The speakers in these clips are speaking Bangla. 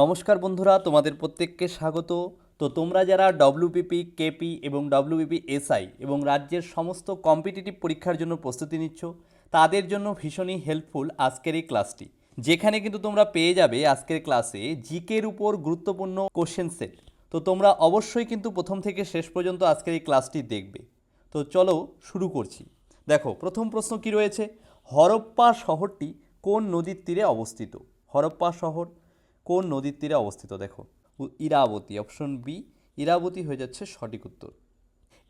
নমস্কার বন্ধুরা, তোমাদের প্রত্যেককে স্বাগত। তো তোমরা যারা ডব্লিউপিপি কেপি এবং ডব্লিউপিপি এসআই এবং রাজ্যের সমস্ত কম্পিটিটিভ পরীক্ষার জন্য প্রস্তুতি নিচ্ছ, তাদের জন্য ভীষণই হেল্পফুল আজকের এই ক্লাসটি যেখানে কিন্তু তোমরা পেয়ে যাবে আজকের ক্লাসে জিকের উপর গুরুত্বপূর্ণ কোশ্চেন সেট তো তোমরা অবশ্যই কিন্তু প্রথম থেকে শেষ পর্যন্ত আজকের এই ক্লাসটি দেখবে। তো চলো শুরু করছি। দেখো, প্রথম প্রশ্ন কি রয়েছে? হরপ্পা শহরটি কোন নদীর তীরে অবস্থিত? হরপ্পা শহর কোন নদীর তীরে অবস্থিত? দেখো ইরাবতী অপশন বি ইরাবতী হয়ে যাচ্ছে সঠিক উত্তর।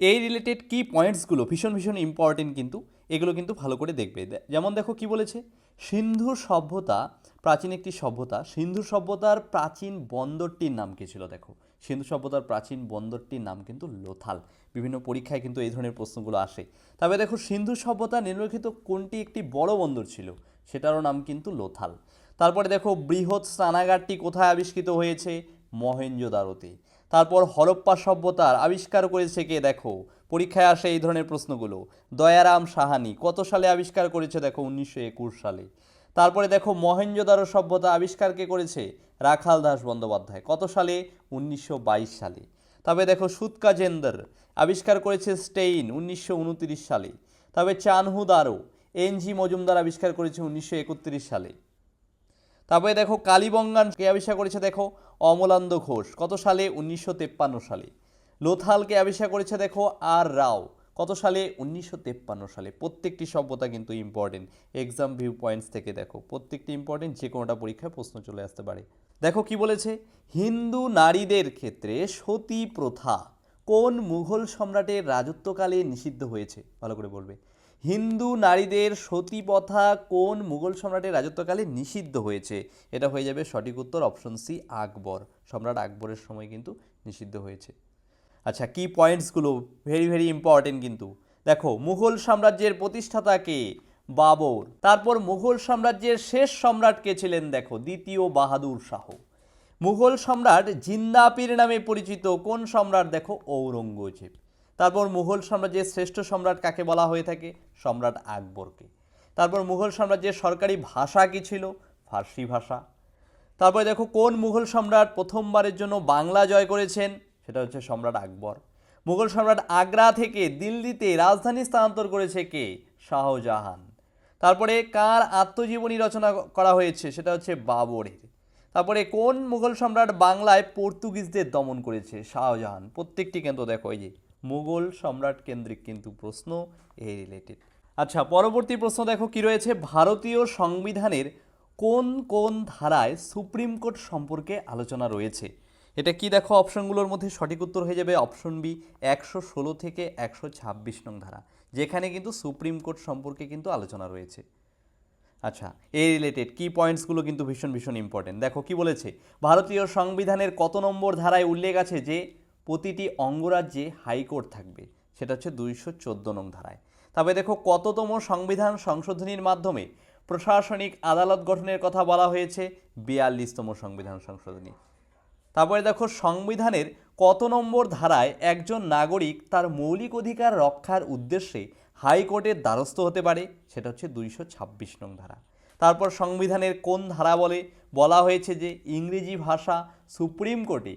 এই রিলেটেড কি পয়েন্টসগুলো ভীষণ ভীষণ ইম্পর্টেন্ট কিন্তু, এগুলো কিন্তু ভালো করে দেখবে। যেমন দেখো কি বলেছে? সিন্ধু সভ্যতা প্রাচীন একটি সভ্যতা। সিন্ধু সভ্যতার প্রাচীন বন্দরটির নাম কি ছিল? দেখো, সিন্ধু সভ্যতার প্রাচীন বন্দরটির নাম কিন্তু লোথাল। বিভিন্ন পরীক্ষায় কিন্তু এই ধরনের প্রশ্নগুলো আসে। তবে দেখো সিন্ধু সভ্যতা নিম্নলিখিত কোনটি একটি বড় বন্দর ছিল? সেটারও নাম কিন্তু লোথাল। তারপরে দেখো বৃহৎ স্নানাগারটি কোথায় আবিষ্কৃত হয়েছে? মহেঞ্জোদারোতে তারপর হরপ্পা সভ্যতার আবিষ্কার করেছে কে দেখো? পরীক্ষায় আসে এই ধরনের প্রশ্নগুলো। দয়ারাম সাহানি কত সালে আবিষ্কার করেছে দেখো? উনিশশো একুশ সালে। তারপরে দেখো মহেঞ্জোদারো সভ্যতা আবিষ্কার কে করেছে? রাখাল দাস বন্দ্যোপাধ্যায়। কত সালে? উনিশশো বাইশ সালে। তবে দেখো সুৎকাজেন্দর আবিষ্কার করেছে স্টেইন উনিশশো উনত্রিশ সালে। তবে চানহুদারো এনজি মজুমদার আবিষ্কার করেছে উনিশশো একত্রিশ সালে। তারপরে দেখো কালীবঙ্গান কে আবিষ্কার করেছে দেখো অমলান্দ ঘোষ। কত সালে? উনিশশো সালে। লোথালকে আবিষ্কার করেছে দেখো আর রাও। কত সালে? উনিশশো সালে। প্রত্যেকটি সভ্যতা কিন্তু ইম্পর্টেন্ট এক্সাম ভিউ পয়েন্টস থেকে দেখো। প্রত্যেকটি ইম্পর্টেন্ট যে কোনোটা পরীক্ষায় প্রশ্ন চলে আসতে পারে। দেখো কি বলেছে? হিন্দু নারীদের ক্ষেত্রে সতী প্রথা কোন মুঘল সম্রাটের রাজত্বকালে নিষিদ্ধ হয়েছে? ভালো করে বলবে। হিন্দু নারীদের সতী প্রথা কোন মুঘল সম্রাটের রাজত্বকালে নিষিদ্ধ হয়েছে? এটা হয়ে যাবে সঠিক উত্তর অপশন সি, আকবর। সম্রাট আকবরের সময় কিন্তু নিষিদ্ধ হয়েছে। আচ্ছা কি পয়েন্টসগুলো ভেরি ভেরি ইম্পর্টেন্ট কিন্তু। দেখো, মুঘল সাম্রাজ্যের প্রতিষ্ঠাতা কে? বাবর। তারপর মুঘল সাম্রাজ্যের শেষ সম্রাট কে ছিলেন দেখো, দ্বিতীয় বাহাদুর শাহ। মুঘল সম্রাট জিন্দাপির নামে পরিচিত কোন সম্রাট? দেখো, ঔরঙ্গজেব। তারপর মুঘল সাম্রাজ্যের শ্রেষ্ঠ সম্রাট কাকে বলা হয়ে থাকে? সম্রাট আকবরকে। তারপর মুঘল সাম্রাজ্যের সরকারি ভাষা কি ছিল? ফার্সি ভাষা। তারপরে দেখো কোন মুঘল সম্রাট প্রথমবারের জন্য বাংলা জয় করেছেন? সেটা হচ্ছে সম্রাট আকবর। মুঘল সম্রাট আগ্রা থেকে দিল্লিতে রাজধানী স্থানান্তর করেছে কে? শাহজাহান। তারপরে কার আত্মজীবনী রচনা করা হয়েছে? সেটা হচ্ছে বাবরের। তারপরে কোন মুঘল সম্রাট বাংলায় পর্তুগিজদের দমন করেছে? শাহজাহান। প্রত্যেকটি কিন্তু দেখো, এই যে মুঘল সম্রাট কেন্দ্রিক কিন্তু প্রশ্ন এই রিলেটেড আচ্ছা পরবর্তী প্রশ্ন দেখো কি রয়েছে? ভারতীয় সংবিধানের কোন কোন ধারায় সুপ্রিম কোর্ট সম্পর্কে আলোচনা রয়েছে? এটা কি দেখো? অপশনগুলোর মধ্যে সঠিক উত্তর হয়ে যাবে অপশন বি, একশো ষোলো থেকে একশো ছাব্বিশ নং ধারা, যেখানে কিন্তু সুপ্রিম কোর্ট সম্পর্কে কিন্তু আলোচনা রয়েছে। আচ্ছা এই রিলেটেড কি পয়েন্টসগুলো কিন্তু ভীষণ ভীষণ ইম্পর্টেন্ট দেখো কি বলেছে? ভারতীয় সংবিধানের কত নম্বর ধারায় উল্লেখ আছে যে প্রতিটি অঙ্গরাজ্যে হাইকোর্ট থাকবে। সেটা হচ্ছে দুইশো চোদ্দ নং ধারায়। তবে দেখো, কততম সংবিধান সংশোধনীর মাধ্যমে প্রশাসনিক আদালত গঠনের কথা বলা হয়েছে, বিয়াল্লিশতম সংবিধান সংশোধনী। তারপরে দেখো, সংবিধানের কত নম্বর ধারায় একজন নাগরিক তার মৌলিক অধিকার রক্ষার উদ্দেশ্যে হাইকোর্টের দ্বারস্থ হতে পারে, সেটা হচ্ছে দুইশো ছাব্বিশ নং ধারা। তারপর সংবিধানের কোন ধারা বলে? বলা হয়েছে যে ইংরেজি ভাষা সুপ্রিম কোর্টে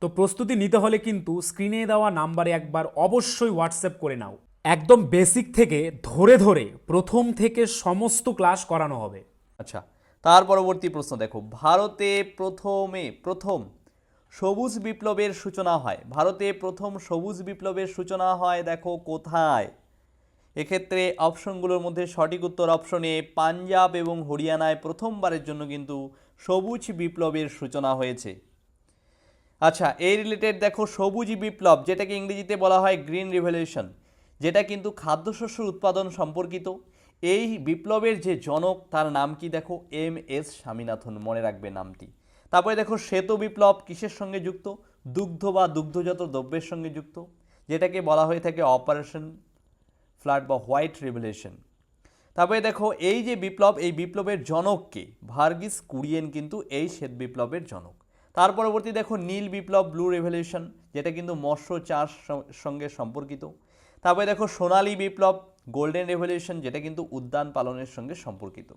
তো প্রস্তুতি নিতে হলে কিন্তু স্ক্রিনে দেওয়া নাম্বারে একবার অবশ্যই হোয়াটসঅ্যাপ করে নাও। একদম বেসিক থেকে ধরে ধরে প্রথম থেকে সমস্ত ক্লাস করানো হবে। আচ্ছা তার পরবর্তী প্রশ্ন দেখো। ভারতে প্রথমে প্রথম সবুজ বিপ্লবের সূচনা হয়। ভারতে প্রথম সবুজ বিপ্লবের সূচনা হয় দেখো কোথায়? এক্ষেত্রে অপশনগুলোর মধ্যে সঠিক উত্তর অপশনে পাঞ্জাব এবং হরিয়ানায় প্রথমবারের জন্য কিন্তু সবুজ বিপ্লবের সূচনা হয়েছে। আচ্ছা এই রিলেটেড দেখো সবুজ বিপ্লব, যেটাকে ইংরেজিতে বলা হয় গ্রিন রিভলিউশন যেটা কিন্তু খাদ্যশস্য উৎপাদন সম্পর্কিত। এই বিপ্লবের যে জনক, তার নাম কি দেখো? এম এস স্বামীনাথন, মনে রাখবে নামটি। তারপরে দেখো শ্বেত বিপ্লব, কিসের সঙ্গে যুক্ত? দুগ্ধ বা দুগ্ধজাত দ্রব্যের সঙ্গে যুক্ত, যেটাকে বলা হয়ে থাকে অপারেশন ফ্লাড বা হোয়াইট রেভলিউশন তারপরে দেখো এই যে বিপ্লব, এই বিপ্লবের জনককে ভার্গিস কুরিয়েন কিন্তু এই শ্বেত বিপ্লবের জনক। তার পরবর্তী দেখো নীল বিপ্লব ব্লু রেভলিউশন, যেটা কিন্তু মৎস্য চাষ সঙ্গে সম্পর্কিত। তারপরে দেখো সোনালী বিপ্লব গোল্ডেন রেভলিউশন, যেটা কিন্তু উদ্যান পালনের সঙ্গে সম্পর্কিত।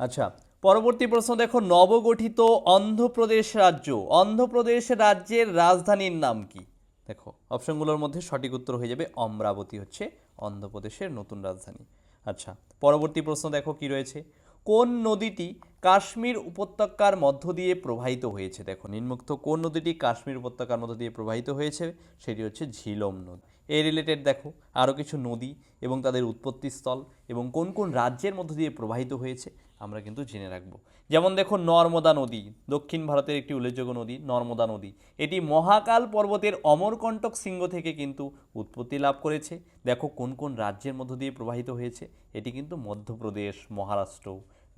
আচ্ছা পরবর্তী প্রশ্ন দেখো নবগঠিত অন্ধ্রপ্রদেশ রাজ্য। অন্ধ্রপ্রদেশ রাজ্যের রাজধানীর নাম কি? দেখো, অপশনগুলোর মধ্যে সঠিক উত্তর হয়ে যাবে, অমরাবতী হচ্ছে অন্ধ্রপ্রদেশের নতুন রাজধানী। আচ্ছা পরবর্তী প্রশ্ন দেখো কি রয়েছে? কোন নদীটি কাশ্মীর উপত্যকার মধ্য দিয়ে প্রবাহিত হয়েছে? দেখো নিম্নোক্ত কোন নদীটি কাশ্মীর উপত্যকার মধ্য দিয়ে প্রবাহিত হয়েছে? সেটি হচ্ছে ঝিলম নদী। এই রিলেটেড দেখো, আরও কিছু নদী এবং তাদের উৎপত্তিস্থল এবং কোন কোন রাজ্যের মধ্য দিয়ে প্রবাহিত হয়েছে, আমরা কিন্তু জেনে রাখব। যেমন দেখো, নর্মদা নদী, দক্ষিণ ভারতের একটি উল্লেখযোগ্য নদী, নর্মদা নদী। এটি মহাকাল পর্বতের অমরকণ্টক শৃঙ্গ থেকে কিন্তু উৎপত্তি লাভ করেছে। দেখো, কোন কোন রাজ্যের মধ্য দিয়ে প্রবাহিত হয়েছে? এটি কিন্তু মধ্যপ্রদেশ, মহারাষ্ট্র।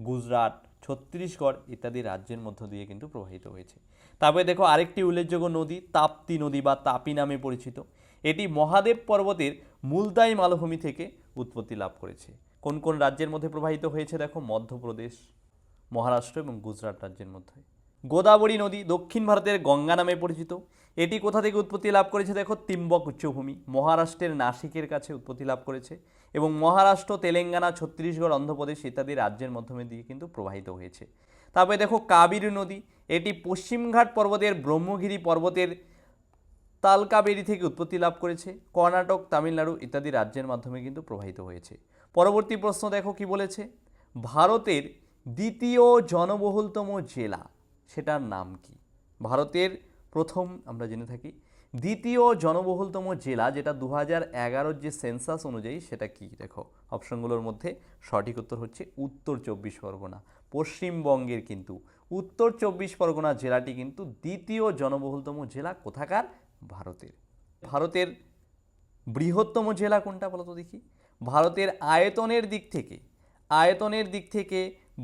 গুজরাট, ছত্তিশগড় ইত্যাদি রাজ্যের মধ্য দিয়ে কিন্তু প্রবাহিত হয়েছে। তারপরে দেখো আরেকটি উল্লেখযোগ্য নদী, তাপ্তি নদী বা তাপি নামে পরিচিত। এটি মহাদেব পর্বতের মুলতাই মালভূমি থেকে উৎপত্তি লাভ করেছে। কোন কোন রাজ্যের মধ্যে প্রবাহিত হয়েছে দেখো? মধ্যপ্রদেশ, মহারাষ্ট্র এবং গুজরাট রাজ্যের মধ্যে। গোদাবরী নদী দক্ষিণ ভারতের গঙ্গা নামে পরিচিত। এটি কোথা থেকে উৎপত্তি লাভ করেছে দেখো? তিম্বক উচ্চভূমি। মহারাষ্ট্রের নাসিকের কাছে উৎপত্তি লাভ করেছে এবং মহারাষ্ট্র, তেলেঙ্গানা, ছত্তিশগড়, অন্ধ্রপ্রদেশ ইত্যাদি রাজ্যের মাধ্যমে দিয়ে কিন্তু প্রবাহিত হয়েছে। তারপরে দেখো, কাবেরী নদী। এটি পশ্চিমঘাট পর্বতের ব্রহ্মগিরি পর্বতের তালকাবেরি থেকে উৎপত্তি লাভ করেছে। কর্ণাটক, তামিলনাড়ু ইত্যাদি রাজ্যের মাধ্যমে কিন্তু প্রবাহিত হয়েছে। পরবর্তী প্রশ্ন দেখো কি বলেছে? ভারতের দ্বিতীয় জনবহুলতম জেলা, সেটার নাম কি? ভারতের প্রথম আমরা জেনে থাকি, দ্বিতীয় জনবহুলতম জেলা যেটা দু হাজার যে সেন্সাস অনুযায়ী সেটা কি? দেখো, অপশনগুলোর মধ্যে সঠিক উত্তর হচ্ছে উত্তর চব্বিশ পরগনা, পশ্চিমবঙ্গের কিন্তু। উত্তর চব্বিশ পরগনা জেলাটি কিন্তু দ্বিতীয় জনবহুলতম জেলা কোথাকার? ভারতের। ভারতের বৃহত্তম জেলা কোনটা বলতো দেখি? ভারতের আয়তনের দিক থেকে, আয়তনের দিক থেকে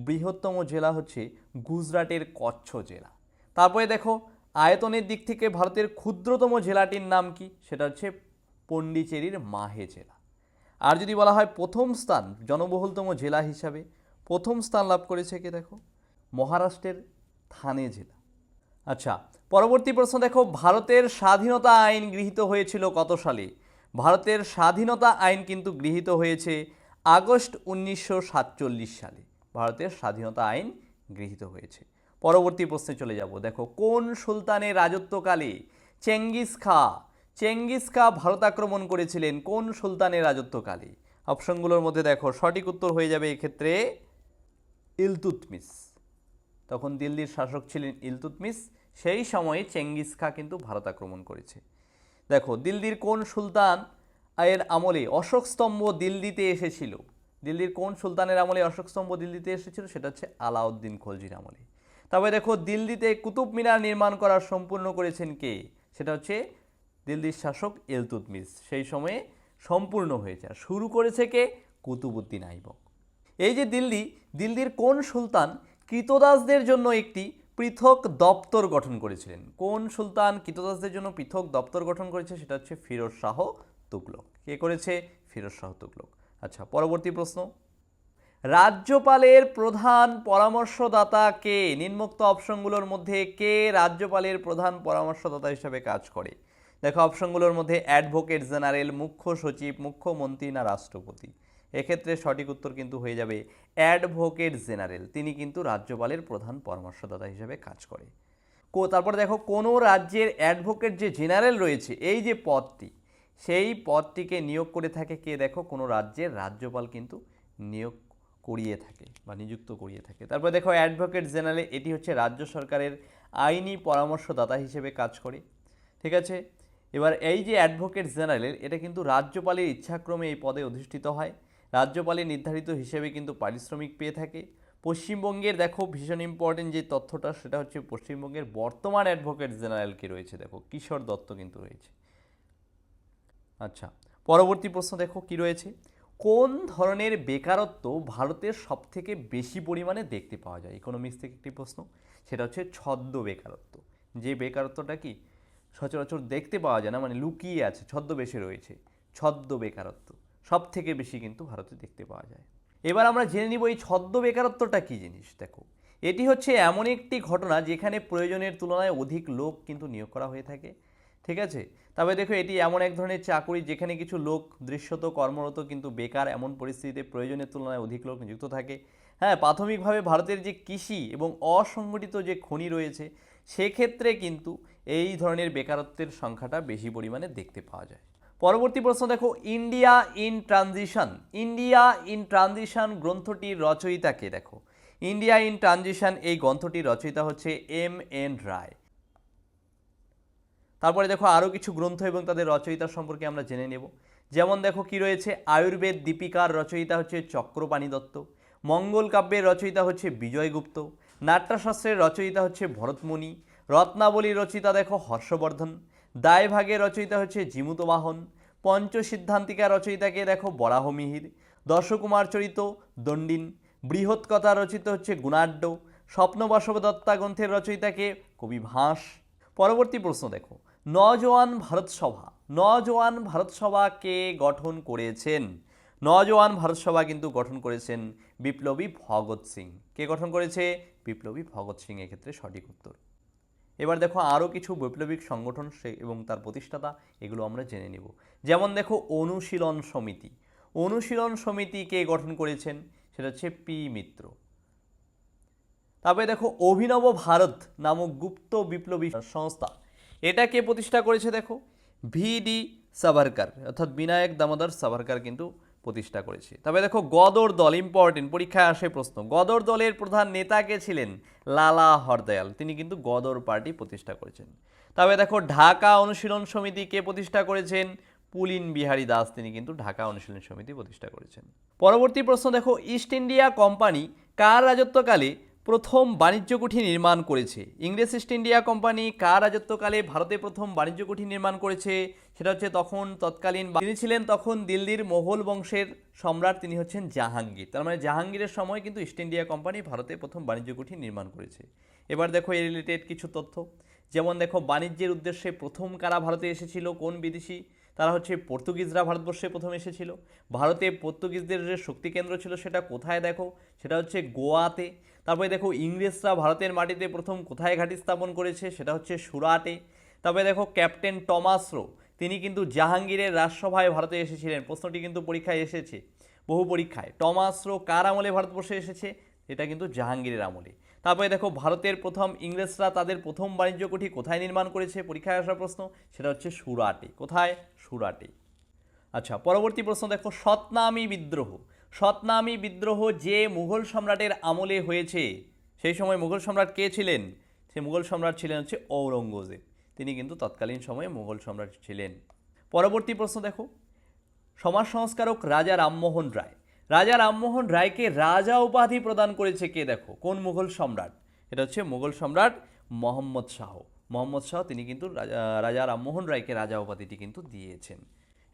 বৃহত্তম জেলা হচ্ছে গুজরাটের কচ্ছ জেলা। তারপরে দেখো আয়তনের দিক থেকে ভারতের ক্ষুদ্রতম জেলাটির নাম কি? সেটা হচ্ছে পণ্ডিচেরির মাহে জেলা। আর যদি বলা হয় প্রথম স্থান জনবহুলতম জেলা হিসাবে, প্রথম স্থান লাভ করেছে কে দেখো? মহারাষ্ট্রের থানে জেলা। আচ্ছা পরবর্তী প্রশ্ন দেখো, ভারতের স্বাধীনতা আইন গৃহীত হয়েছিল কত সালে? ভারতের স্বাধীনতা আইন কিন্তু গৃহীত হয়েছে আগস্ট উনিশশো সাতচল্লিশ সালে। ভারতের স্বাধীনতা আইন গৃহীত হয়েছে। পরবর্তী প্রশ্নে চলে যাব। দেখো, কোন সুলতানের রাজত্বকালে চেঙ্গিস খা চেঙ্গিস খা ভারত আক্রমণ করেছিলেন কোন সুলতানের রাজত্বকালে? অপশনগুলোর মধ্যে দেখো, সঠিক উত্তর হয়ে যাবে এক্ষেত্রে ইলতুতমিস তখন দিল্লির শাসক ছিলেন ইলতুতমিস সেই সময়ে চেঙ্গিস খা কিন্তু ভারত আক্রমণ করেছে। দেখো, দিল্লির কোন সুলতান এর আমলে অশোক স্তম্ভ দিল্লিতে এসেছিল? দিল্লির কোন সুলতানের আমলে অশোক স্তম্ভ দিল্লিতে এসেছিল? সেটা হচ্ছে আলাউদ্দিন খলজির আমলে। তবে দেখো দিল্লিতে কুতুব মিনার নির্মাণ করা সম্পূর্ণ করেছেন কে? সেটা হচ্ছে দিল্লির শাসক ইলতুতমিস সেই সময়ে সম্পূর্ণ হয়েছে। আর শুরু করেছে কে? কুতুবুদ্দিন আইবক। এই যে দিল্লি, দিল্লির কোন সুলতান কৃতদাসদের জন্য একটি পৃথক দপ্তর গঠন করেছিলেন? কোন সুলতান কৃতদাসদের জন্য পৃথক দপ্তর গঠন করেছে? সেটা হচ্ছে ফিরোজ শাহ তুগলক। কে করেছে? ফিরোজ শাহ তুগলক। আচ্ছা পরবর্তী প্রশ্ন। রাজ্যপালের প্রধান পরামর্শদাতা কে? নিম্নোক্ত অপশনগুলোর মধ্যে কে রাজ্যপালের প্রধান পরামর্শদাতা হিসেবে কাজ করে? দেখো, অপশনগুলোর মধ্যে অ্যাডভোকেট জেনারেল, মুখ্য সচিব, মুখ্যমন্ত্রী না রাষ্ট্রপতি? এক্ষেত্রে সঠিক উত্তর কিন্তু হয়ে যাবে অ্যাডভোকেট জেনারেল। তিনি কিন্তু রাজ্যপালের প্রধান পরামর্শদাতা হিসেবে কাজ করে। কো, তারপর দেখো, কোনো রাজ্যের অ্যাডভোকেট যে জেনারেল রয়েছে, এই যে পদটি, সেই পদটিকে নিয়োগ করে থাকে কে? দেখো, কোনো রাজ্যের রাজ্যপাল কিন্তু নিয়োগ করিয়ে থাকে বা নিযুক্ত করিয়ে থাকে। তারপর দেখো অ্যাডভোকেট জেনারেল এটি হচ্ছে রাজ্য সরকারের আইনি পরামর্শদাতা হিসেবে কাজ করে, ঠিক আছে? এবার এই যে অ্যাডভোকেট জেনারেল এটা কিন্তু রাজ্যপালের ইচ্ছাক্রমে এই পদে অধিষ্ঠিত হয়। রাজ্যপালের নির্ধারিত হিসেবে কিন্তু পারিশ্রমিক পেয়ে থাকে। পশ্চিমবঙ্গের দেখো ভীষণ ইম্পর্টেন্ট যে তথ্যটা, সেটা হচ্ছে পশ্চিমবঙ্গের বর্তমান অ্যাডভোকেট জেনারেল কি রয়েছে, দেখো কিশোর দত্ত কিন্তু রয়েছে। আচ্ছা পরবর্তী প্রশ্ন দেখো কি রয়েছে? কোন ধরনের বেকারত্ব ভারতের সবথেকে বেশি পরিমাণে দেখতে পাওয়া যায়? ইকোনমিক্স থেকে একটি প্রশ্ন। সেটা হচ্ছে ছদ্ম বেকারত্ব। যে বেকারত্বটা কি? সচরাচর দেখতে পাওয়া যায় না মানে লুকিয়ে আছে, ছদ্মবেশে রয়েছে। ছদ্ম বেকারত্ব। সব থেকে বেশি কিন্তু ভারতে দেখতে পাওয়া যায়। এবার আমরা জেনে নিব এই ছদ্ম বেকারত্বটা কী জিনিস? দেখো, এটি হচ্ছে এমন একটি ঘটনা যেখানে প্রয়োজনের তুলনায় অধিক লোক কিন্তু নিয়োগ করা হয়ে থাকে। ঠিক আছে? তবে দেখো, এটি এমন এক ধরনের চাকরি যেখানে কিছু লোক দৃশ্যত কর্মরত কিন্তু বেকার, এমন পরিস্থিতিতে প্রয়োজনের তুলনায় অধিক লোক নিযুক্ত থাকে। হ্যাঁ প্রাথমিকভাবে ভারতের যে কৃষি এবং অসংগঠিত যে খনি রয়েছে, সেক্ষেত্রে কিন্তু এই ধরনের বেকারত্বের সংখ্যাটা বেশি পরিমাণে দেখতে পাওয়া যায়। পরবর্তী প্রশ্ন, দেখো, India in transition. India in transition গ্রন্থটির রচয়িতাকে দেখো, ইন্ডিয়া ইন ট্রানজিশন এই গ্রন্থটির রচয়িতা হচ্ছে এম এন রায়। তারপরে দেখো আরও কিছু গ্রন্থ এবং তাদের রচয়িতা সম্পর্কে আমরা জেনে নেব। যেমন দেখো কি রয়েছে? আয়ুর্বেদ দীপিকার রচয়িতা হচ্ছে চক্রপাণি দত্ত, মঙ্গল কাব্যের রচয়িতা হচ্ছে বিজয়গুপ্ত নাট্যশাস্ত্রের রচয়িতা হচ্ছে ভরতমণি রত্নাবলীর রচয়িতা দেখো হর্ষবর্ধন, দায়ভাগের রচয়িতা হচ্ছে জিমুতবাহন পঞ্চসিদ্ধান্তিকা রচয়িতাকে দেখো বরাহমিহির দশকুমার চরিত দণ্ডিন বৃহৎ কথা রচিত হচ্ছে গুণাঢ্য স্বপ্নবসব দত্তা গ্রন্থের রচয়িতাকে কবি ভাস পরবর্তী প্রশ্ন দেখো। নজওয়ান ভারত সভা। নজওয়ান ভারত সভা কে গঠন করেছেন? নজওয়ান ভারত সভা কিন্তু গঠন করেছেন বিপ্লবী ভগৎ সিং। কে গঠন করেছে? বিপ্লবী ভগৎ সিং এক্ষেত্রে সঠিক উত্তর। এবার দেখো আরও কিছু বৈপ্লবিক সংগঠন সে এবং তার প্রতিষ্ঠাতা, এগুলো আমরা জেনে নেব। যেমন দেখো অনুশীলন সমিতি। অনুশীলন সমিতি কে গঠন করেছেন? সেটা হচ্ছে পি মিত্র। তারপরে দেখো, অভিনব ভারত নামক গুপ্ত বিপ্লবী সংস্থা এটা কে প্রতিষ্ঠা করেছে দেখো ভিডি সাভারকার, অর্থাৎ বিনায়ক দামোদর সাভারকার কিন্তু প্রতিষ্ঠা করেছে। তবে দেখো, গদর দল ইম্পর্টেন্ট পরীক্ষায় আসে প্রশ্ন। গদর দলের প্রধান নেতা কে ছিলেন? লালা হরদয়াল। তিনি কিন্তু গদর পার্টি প্রতিষ্ঠা করেছেন। তবে দেখো, ঢাকা অনুশীলন সমিতি কে প্রতিষ্ঠা করেছেন? পুলিন বিহারী দাস, তিনি কিন্তু ঢাকা অনুশীলন সমিতি প্রতিষ্ঠা করেছেন। পরবর্তী প্রশ্ন দেখো, ইস্ট ইন্ডিয়া কোম্পানি কার রাজত্বকালে প্রথম বাণিজ্য কুঠি নির্মাণ করেছে। ইংরেজ ইস্ট ইন্ডিয়া কোম্পানি কার রাজত্বকালে ভারতে প্রথম বাণিজ্য কুঠি নির্মাণ করেছে, সেটা হচ্ছে তখন তৎকালীন তিনি ছিলেন তখন দিল্লির মোগল বংশের সম্রাট, তিনি হচ্ছেন জাহাঙ্গীর। তার মানে জাহাঙ্গীরের সময় কিন্তু ইস্ট ইন্ডিয়া কোম্পানি ভারতে প্রথম বাণিজ্য কুঠি নির্মাণ করেছে। এবার দেখো এই রিলেটেড কিছু তথ্য। যেমন দেখো, বাণিজ্যের উদ্দেশ্যে প্রথম কারা ভারতে এসেছিল, কোন বিদেশি? তারা হচ্ছে পর্তুগিজরা ভারতবর্ষে প্রথম এসেছিল। ভারতে পর্তুগিজদের যে শক্তি কেন্দ্র ছিল, সেটা কোথায় দেখো? সেটা হচ্ছে গোয়াতে। তারপরে দেখো ইংরেজরা ভারতের মাটিতে প্রথম কোথায় ঘাঁটি স্থাপন করেছে সেটা হচ্ছে সুরাটে। তারপরে দেখো ক্যাপ্টেন টমাস রো তিনি কিন্তু জাহাঙ্গীরের রাজসভায় ভারতে এসেছিলেন। প্রশ্নটি কিন্তু পরীক্ষায় এসেছে, বহু পরীক্ষায়। টমাস রো কার আমলে ভারতবর্ষে এসেছে? এটা কিন্তু জাহাঙ্গীরের আমলে। তারপরে দেখো ভারতের প্রথম ইংরেজরা তাদের প্রথম বাণিজ্য কুঠি কোথায় নির্মাণ করেছে? পরীক্ষায় আসা প্রশ্ন, সেটা হচ্ছে সুরাটে। কোথায়? সুরাটে। আচ্ছা পরবর্তী প্রশ্ন দেখো সতনামী বিদ্রোহ। সতনামী বিদ্রোহ যে মুঘল সম্রাটের আমলে হয়েছে, সেই সময় মুঘল সম্রাট কে ছিলেন? সে মুঘল সম্রাট ছিলেন হচ্ছে ঔরঙ্গজেব। তিনি কিন্তু তৎকালীন সময়ে মুঘল সম্রাট ছিলেন। পরবর্তী প্রশ্ন দেখো। সমাজ সংস্কারক রাজা রামমোহন রায়। রাজা রামমোহন রায়কে রাজা উপাধি প্রদান করেছে কে দেখো? কোন মুঘল সম্রাট? এটা হচ্ছে মুঘল সম্রাট মোহাম্মদ শাহ। মোহাম্মদ শাহ তিনি কিন্তু রাজা রাজা রামমোহন রায়কে রাজা উপাধিটি কিন্তু দিয়েছেন।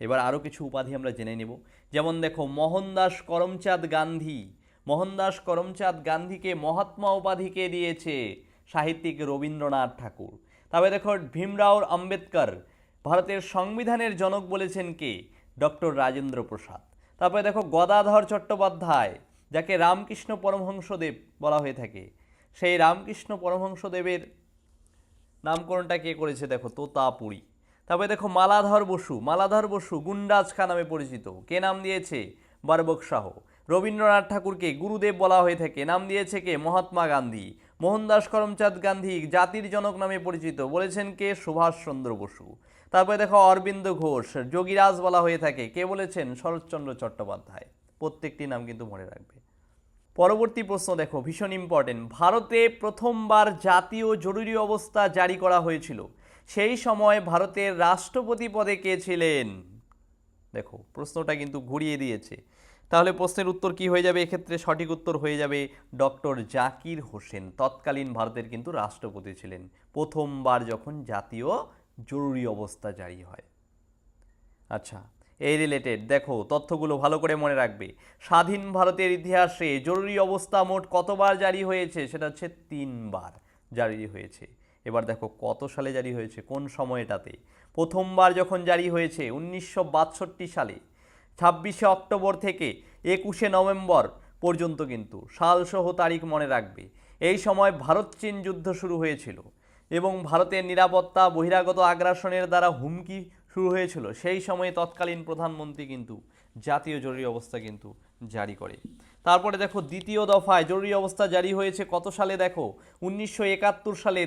এবার আরও কিছু উপাধি আমরা জেনে নেব। যেমন দেখো, মোহনদাস করমচাঁদ গান্ধী। মোহনদাস করমচাঁদ গান্ধীকে মহাত্মা উপাধি কে দিয়েছে? সাহিত্যিক রবীন্দ্রনাথ ঠাকুর। তবে দেখো, ভীমরাও আম্বেদকর ভারতের সংবিধানের জনক বলেছেন কে? ডক্টর রাজেন্দ্র প্রসাদ। তারপরে দেখো, গদাধর চট্টোপাধ্যায়, যাকে রামকৃষ্ণ পরমহংসদেব বলা হয়ে থাকে। সেই রামকৃষ্ণ পরমহংসদেবের নামকরণটা কে করেছে? দেখো, তোতাপুরি। তারপরে দেখো মালাধর বসু মালাধর বসু, গুন্ডাজ খা নামে পরিচিত। কে নাম দিয়েছে? বারবক শাহ রবীন্দ্রনাথ ঠাকুরকে গুরুদেব বলা হয়ে থাকে। নাম দিয়েছে কে? মহাত্মা গান্ধী। মোহনদাস করমচাঁদ গান্ধী জাতির জনক নামে পরিচিত। বলেছেন কে? সুভাষচন্দ্র বসু। তারপরে দেখো অরবিন্দ ঘোষ, যোগীরাজ বলা হয়ে থাকে। কে বলেছেন? শরৎচন্দ্র চট্টোপাধ্যায়। প্রত্যেকটি নাম কিন্তু মনে রাখবে। পরবর্তী প্রশ্ন দেখো, ভীষণ ইম্পর্টেন্ট ভারতে প্রথমবার জাতীয় জরুরি অবস্থা জারি করা হয়েছিল। সেই সময় ভারতের রাষ্ট্রপতি পদে কে ছিলেন? দেখো, প্রশ্নটা কিন্তু ঘুরিয়ে দিয়েছে। তাহলে প্রশ্নের উত্তর কি হয়ে যাবে? এক্ষেত্রে সঠিক উত্তর হয়ে যাবে ডক্টর জাকির হোসেন। তৎকালীন ভারতের কিন্তু রাষ্ট্রপতি ছিলেন। প্রথমবার যখন জাতীয় জরুরি অবস্থা জারি হয়। আচ্ছা এই রিলেটেড দেখো, তথ্যগুলো ভালো করে মনে রাখবে। স্বাধীন ভারতের ইতিহাসে জরুরি অবস্থা মোট কতবার জারি হয়েছে? সেটা হচ্ছে তিনবার জারি হয়েছে। এবার দেখো কত সালে জারি হয়েছে, কোন সময়টাতে? প্রথমবার যখন জারি হয়েছে উনিশশো বাষট্টি সালে, ছাব্বিশে অক্টোবর থেকে একুশে নভেম্বর পর্যন্ত কিন্তু সালসহ তারিখ মনে রাখবে। এই সময় ভারত চীন যুদ্ধ শুরু হয়েছিল এবং ভারতের নিরাপত্তা, বহিরাগত আগ্রাসনের দ্বারা হুমকি শুরু হয়েছিল। সেই সময়ে তৎকালীন প্রধানমন্ত্রী কিন্তু জাতীয় জরুরি অবস্থা কিন্তু জারি করে। তারপরে দেখো দ্বিতীয় দফায় জরুরি অবস্থা জারি হয়েছে কত সালে দেখো? উনিশশো একাত্তর সালে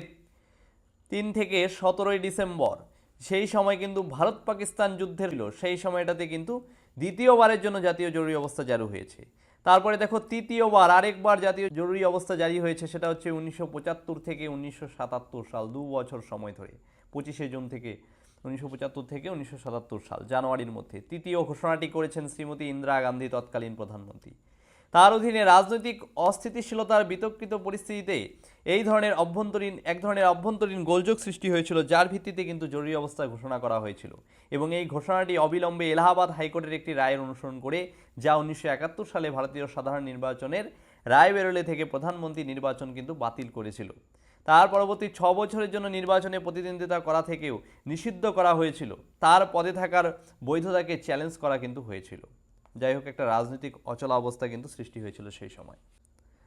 তিন থেকে সতেরোই ডিসেম্বর। সেই সময় কিন্তু ভারত পাকিস্তান যুদ্ধের ছিল। সেই সময়টাতে কিন্তু দ্বিতীয়বারের জন্য জাতীয় জরুরি অবস্থা জারি হয়েছে। তারপরে দেখো, তৃতীয়বার আরেকবার জাতীয় জরুরি অবস্থা জারি হয়েছে, সেটা হচ্ছে উনিশশো পঁচাত্তর থেকে উনিশশো সাতাত্তর সাল, দু বছর সময় ধরে। পঁচিশে জুন থেকে উনিশশো পঁচাত্তর থেকে উনিশশো সাতাত্তর সাল, জানুয়ারির মধ্যে। তৃতীয় ঘোষণাটি করেছেন শ্রীমতী ইন্দিরা গান্ধী, তৎকালীন প্রধানমন্ত্রী। তার অধীনে রাজনৈতিক অস্থিতিশীলতার বিতর্কিত পরিস্থিতিতে এই ধরনের অভ্যন্তরীণ, এক ধরনের অভ্যন্তরীণ গোলযোগ সৃষ্টি হয়েছিল, যার ভিত্তিতে কিন্তু জরুরি অবস্থা ঘোষণা করা হয়েছিল। এবং এই ঘোষণাটি অবিলম্বে এলাহাবাদ হাইকোর্টের একটি রায়ের অনুসরণ করে, যা উনিশশো একাত্তর সালে ভারতীয় সাধারণ নির্বাচনের রায় বেরোলে থেকে প্রধানমন্ত্রী নির্বাচন কিন্তু বাতিল করেছিল। তার পরবর্তী ছ বছরের জন্য নির্বাচনে প্রতিদ্বন্দ্বিতা করা থেকেও নিষিদ্ধ করা হয়েছিল। তার পদে থাকার বৈধতাকে চ্যালেঞ্জ করা কিন্তু হয়েছিল। যাই হোক, একটা রাজনৈতিক অচলা অবস্থা কিন্তু সৃষ্টি হয়েছিল সেই সময়।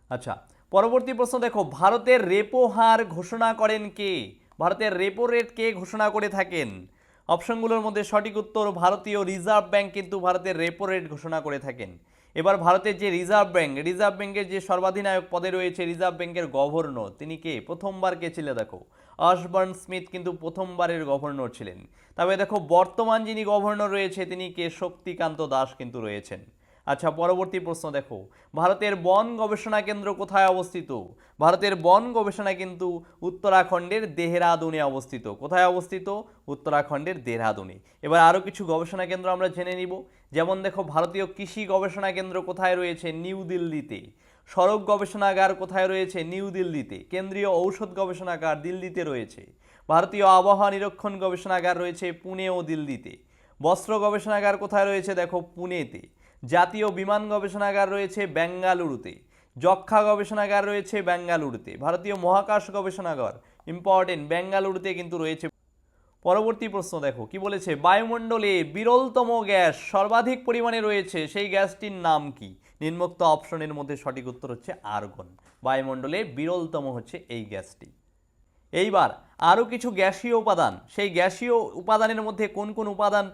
আচ্ছা পরবর্তী প্রশ্ন, দেখো, ভারতের রেপো হার ঘোষণা করেন কে? ভারতের রেপো রেট কে ঘোষণা করে থাকেন? অপশনগুলোর মধ্যে সঠিক উত্তর, ভারতীয় রিজার্ভ ব্যাংক কিন্তু ভারতের রেপো রেট ঘোষণা করে থাকেন। এবার ভারতের যে রিজার্ভ ব্যাংক, রিজার্ভ ব্যাংকের যে সর্বাধিনায়ক পদে রয়েছে রিজার্ভ ব্যাংকের গভর্নর, তিনি কে? প্রথমবার কে ছিল দেখো অসবর্ন স্মিথ কিন্তু প্রথমবারের গভর্নর ছিলেন। তবে দেখো, বর্তমান যিনি গভর্নর রয়েছে, তিনি কে? শক্তিকান্ত দাস কিন্তু রয়েছেন। আচ্ছা পরবর্তী প্রশ্ন দেখো, ভারতের বন গবেষণা কেন্দ্র কোথায় অবস্থিত? ভারতের বন গবেষণা কিন্তু উত্তরাখণ্ডের দেহরাদুনে অবস্থিত। কোথায় অবস্থিত? উত্তরাখণ্ডের দেহরাদুনে। এবার আরও কিছু গবেষণা কেন্দ্র আমরা জেনে নিব। যেমন দেখো, ভারতীয় কৃষি গবেষণা কেন্দ্র কোথায় রয়েছে? নিউ দিল্লিতে। সড়ক গবেষণাগার কোথায় রয়েছে? নিউ দিল্লিতে। কেন্দ্রীয় ঔষধ গবেষণাগার দিল্লিতে রয়েছে। ভারতীয় আবহাওয়া নিরীক্ষণ গবেষণাগার রয়েছে পুনে ও দিল্লিতে। বস্ত্র গবেষণাগার কোথায় রয়েছে? দেখো, পুনেতে। জাতীয় বিমান গবেষণাগার রয়েছে বেঙ্গালুরুতে যক্ষা গবেষণাগার রয়েছে বেঙ্গালুরুতে ভারতীয় মহাকাশ গবেষণাগার ইম্পর্টেন্ট বেঙ্গালুরুতে কিন্তু রয়েছে। পরবর্তী প্রশ্ন দেখো, কি বলেছে? বায়ুমণ্ডলে বিরলতম গ্যাস সর্বাধিক পরিমাণে রয়েছে, সেই গ্যাসটির নাম কি? নিম্নোক্ত অপশনের মধ্যে সঠিক উত্তর হচ্ছে আর্গন। বায়ুমণ্ডলে বিরলতম হচ্ছে এই গ্যাসটি। এইবার, আরও কিছু গ্যাসীয় উপাদান। সেই গ্যাসীয় উপাদানের মধ্যে কোন কোন উপাদান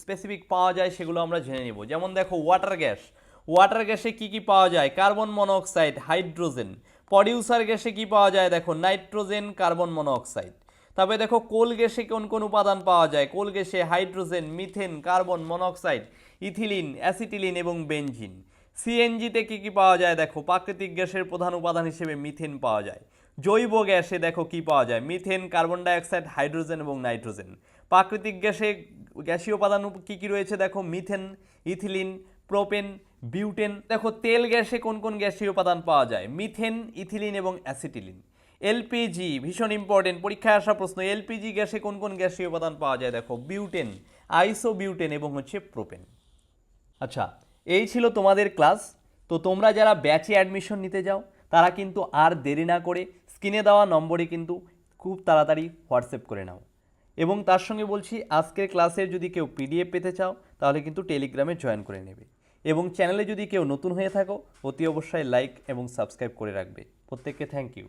স্পেসিফিক পাওয়া যায় সেগুলো আমরা জেনে নেব। যেমন দেখো ওয়াটার গ্যাস ওয়াটার গ্যাসে কি কি পাওয়া যায়? কার্বন মনোঅক্সাইড হাইড্রোজেন প্রডিউসার গ্যাসে কি পাওয়া যায়? দেখো নাইট্রোজেন কার্বন মনোঅক্সাইড তবে দেখো, কোল গ্যাসে কোন কোন উপাদান পাওয়া যায়? কোল গ্যাসে hydrogen, methane, carbon monoxide, ethylene, acetylene এবং বেনজিন। সিএনজিতে কি কি পাওয়া যায় দেখো? প্রাকৃতিক গ্যাসের প্রধান উপাদান হিসেবে মিথেন পাওয়া যায়। জৈব গ্যাসে দেখো কি পাওয়া যায়? মিথেন, কার্বন ডাইঅক্সাইড, হাইড্রোজেন এবং নাইট্রোজেন। প্রাকৃতিক গ্যাসে গ্যাসীয় উপাদান কি কি রয়েছে দেখো? Methane, ethylene, propane, butane. দেখো, তেল গ্যাসে কোন কোন গ্যাসীয় উপাদান পাওয়া যায়? মিথেন, ইথিলিন এবং অ্যাসিটিলিন। এলপিজি, ভীষণ ইম্পর্টেন্ট পরীক্ষায় আসা প্রশ্ন, এলপিজি গ্যাসে কোন কোন গ্যাসীয় উপাদান পাওয়া যায়? দেখো বিউটেন আইসো বিউটেন এবং হচ্ছে প্রোপেন আচ্ছা এই ছিল তোমাদের ক্লাস তো তোমরা যারা ব্যাচে অ্যাডমিশন নিতে যাও, তারা কিন্তু আর দেরি না করে স্ক্রিনে দেওয়া নম্বরে কিন্তু খুব তাড়াতাড়ি হোয়াটসঅ্যাপ করে নাও। এবং তার সঙ্গে বলছি, আজকের ক্লাসের যদি কেউ পিডিএফ পেতে চাও, তাহলে কিন্তু টেলিগ্রামে জয়েন করে নেবে। এবং চ্যানেলে যদি কেউ নতুন হয়ে থাকো, অতি অবশ্যই লাইক এবং সাবস্ক্রাইব করে রাখবে। প্রত্যেককে থ্যাংক ইউ